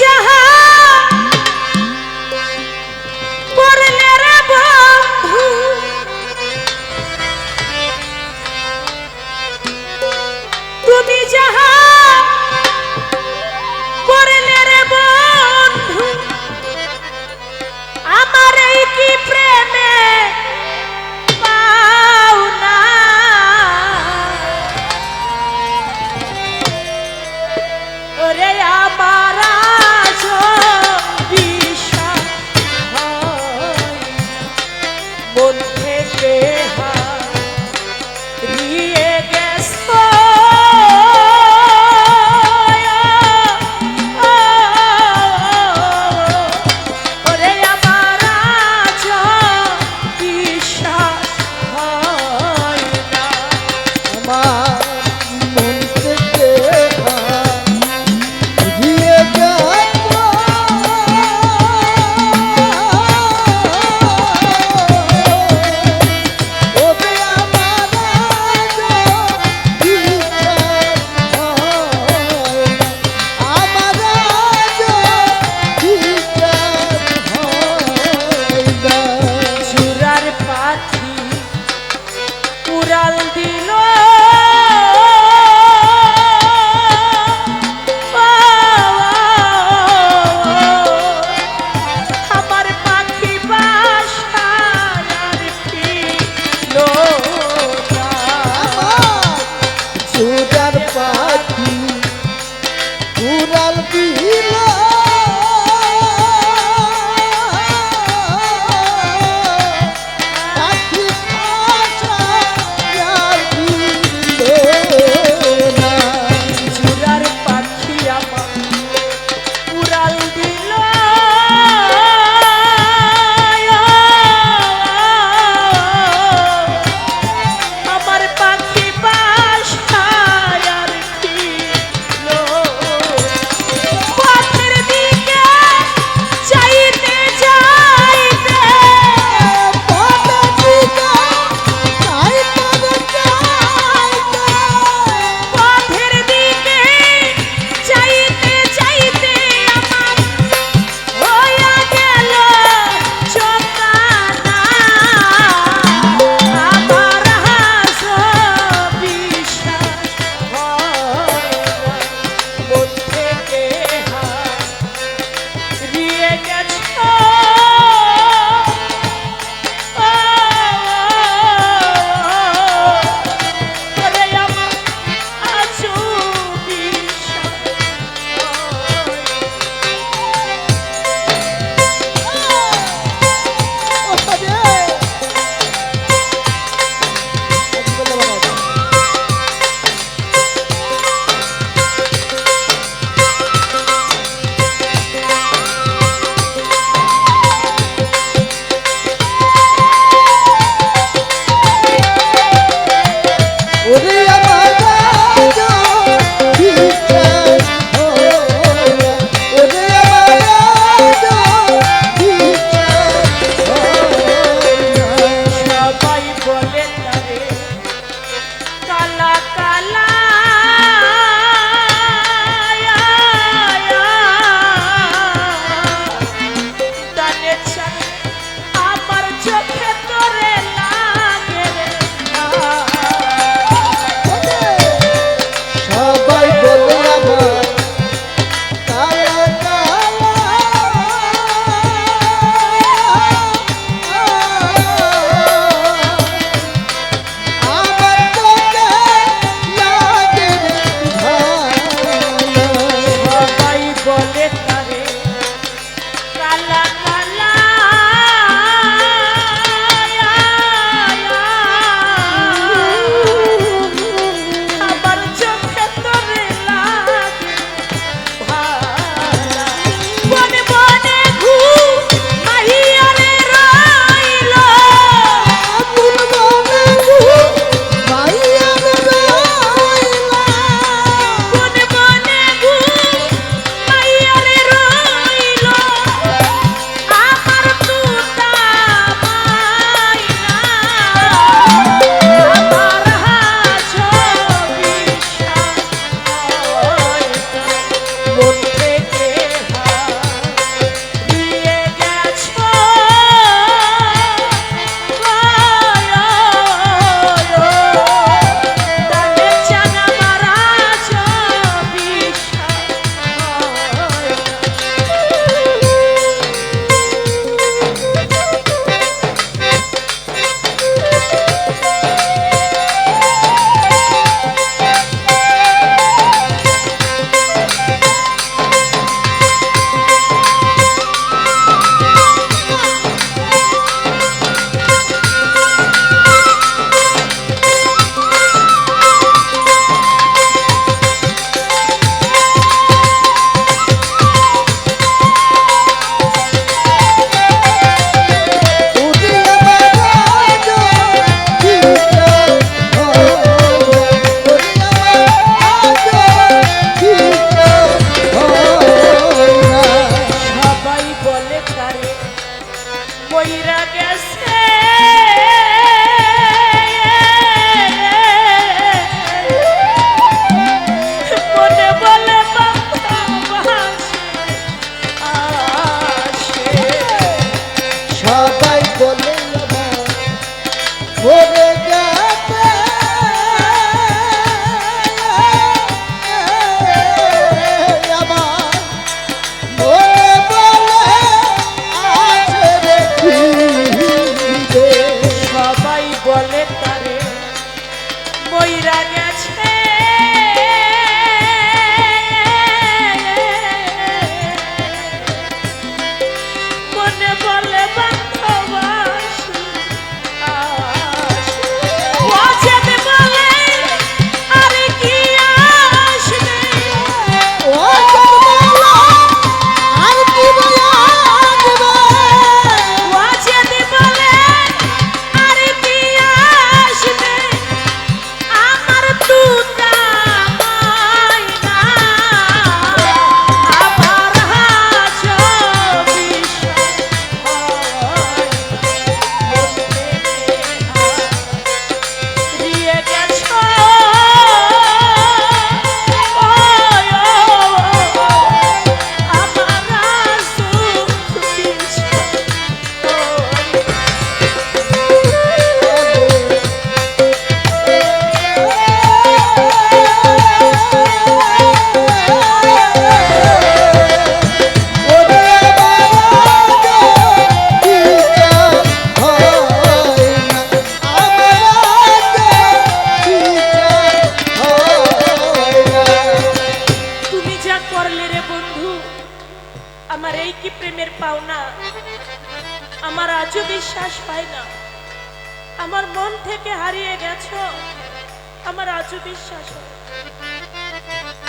जहां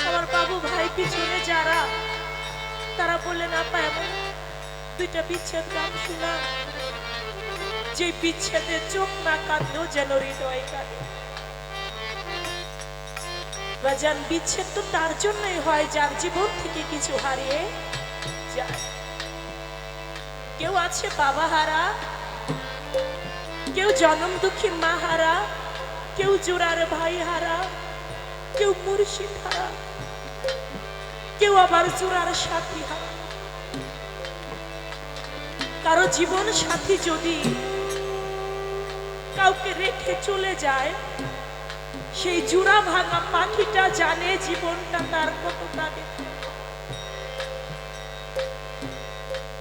আমার বাবু ভাই পিছনে যারা, তারা বলে না পায় এমন দুইটা বিচ্ছেদ গান শোনা। যে বিচ্ছেদে চোখ না কাঁদলেও যেন হৃদয় কাঁদে। বাজান, বিচ্ছেদ তো তার জন্যই হয়, যার জীবন থেকে কিছু হারিয়ে যায়। কেউ আছে বাবা হারা? কেউ জনম দুঃখী মা হারা? কেউ জোড়ার ভাই হারা? কেউ মুর্শিদ হারা কেউ আবার জোড়ার সাথী হারা কারও জীবন সাথী যদি কাউকে রেখে চলে যায়, সেই জুড়া ভাঙা পাখিটা জানে জীবনটা তার কতটা দেখে।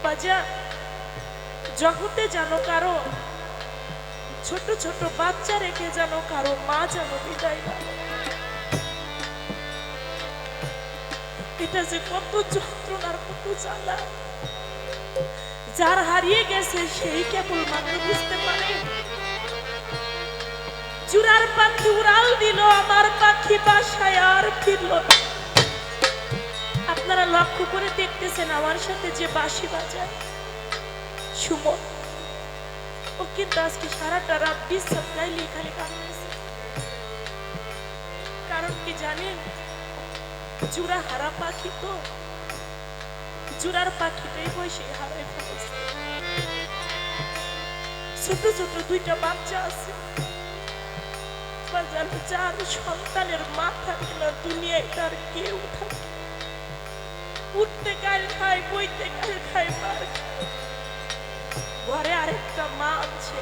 বাজা, জগতে জানো কারও ছোট ছোট বাচ্চা রেখে জানো কারও মা যেন বিদায় না এটা যে কত যন্ত্রণার কত জ্বালা। যার হারিয়ে গেছে সেই কেবল বুঝতে পারে। চূড়ার পাখি উড়াল দিল, আমার পাখি বাসায় আর ফিরল আপনারা লক্ষ্য করে দেখতেছেন আমার সাথে যে বাঁশি বাজায়। সুমন, ও কিন্তু আজকে সারাটা রাত গাইলে খালি কাঁদতেছে কারণ কি জানেন? চূড়া হারা পাখি তো। চূড়ার পাখিটাই বসে হারাই ফেলেছে। ছোট ছোট দুইটা বাচ্চা আছে। যার সন্তানের দুনিয়ায় তার উঠতে গাল খায়, বইতে গাল খায়। ঘরে আরেকটা মা আছে।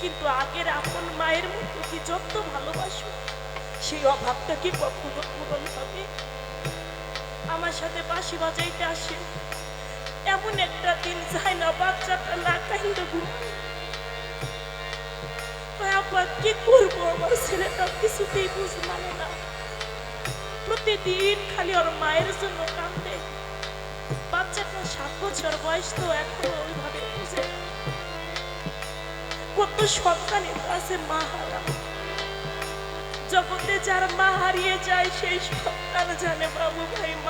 কিন্তু আগের আপন মায়ের মতো কি যত ভালোবাসো। সেই অভাবটা কি কখনো পূরণ হবে? আমার সাথে বাঁশি বাজাইতে আসে। এমন একটা দিন যায় না, বাচ্চাটা না কাহিন্দে ঘুমায় কি করব? আমার ছেলেটা কিছুতেই বুঝ মানে না। প্রতিদিন খালি ওর মায়ের জন্য কান্দে বাচ্চাটা সাত বছর বয়স তো এখনও ওইভাবে বুঝে কত সন্তানের কাছে মা হারা জগতে যার মা হারিয়ে যায় সেই সন্তান জানে বাবু ভাই মা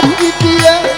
বাকি দিয়ে